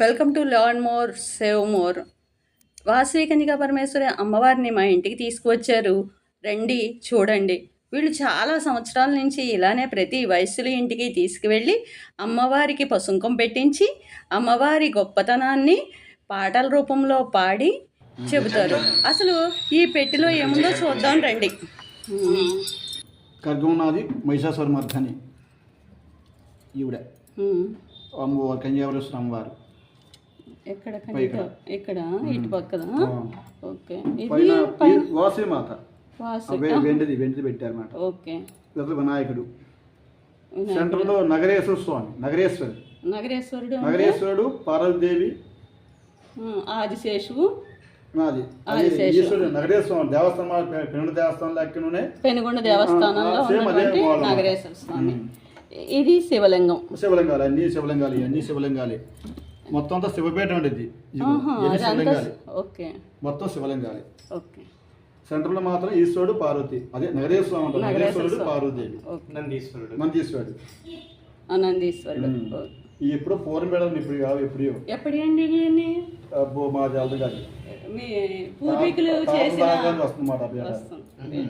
Welcome to learn more save more. Vasavi Kanyaka Parameswari అమ్మవారిని మా ఇంటికి తీసుకువచ్చారు. రండి చూడండి. వీళ్ళు చాలా సంవత్సరాల నుంచి ఇలానే ప్రతి వయస్సుల ఇంటికి తీసుకువెళ్ళి అమ్మవారికి పసుంకం పెట్టించి అమ్మవారి గొప్పతనాన్ని పాటల రూపంలో పాడి చెబుతారు. అసలు ఈ పెట్టిలో ఏముందో చూద్దాం రండి. ఖడ్గమునాది మహిషాసుర మర్ధని ఈవిడ. అమ్మవారు కన్యావరేశ్వర అమ్మవారు ఎక్కడ ఇక్కడ ఇటు పక్కన? ఓకే. ఇది మాత. వాసు వె- వెండిది వెండిది పెట్టారన్నమాట. ఓకే. వినాయకుడు. సెంటర్లో నగరేశ్వర స్వామి నగరేశ్వరుడు. నగరేశ్వరుడు నగరేశ్వరుడు పార్వతీదేవి. ఆదిశేషువు? నాది. ఈశ్వరుడు నగరేశ్వరం దేవస్థానం పెనుడు దేవస్థానం లెక్కనే పెనుగొండ దేవస్థానంలో. నాగరేశ్వర స్వామి. ఇది శివలింగం. శివలింగాలు అన్ని శివలింగాలు అన్ని శివలింగాలే. మొత్తం అంతా శివపేట అదంతా శివలింగాలే? ఓకే. మొత్తం శివలింగాలే. ఓకే. సెంటర్లో మాత్రం ఈశ్వరుడు పార్వతి. అదే నగరేశ్వరం అంటారు. నగరేశ్వరుడు పార్వతీదేవి ఓకే. నందీశ్వరుడు. ఆనందీశ్వరుడు. ఓ. ఈ ఎప్పుడో పూర్వం మేడం ఇప్పుడు కావు ఎప్పుడు ఎప్పుడు అండి ఇవన్నీ? అబ్బో మా జల్ది కాదు పూర్వీకులు చేసిన. వస్తుంది.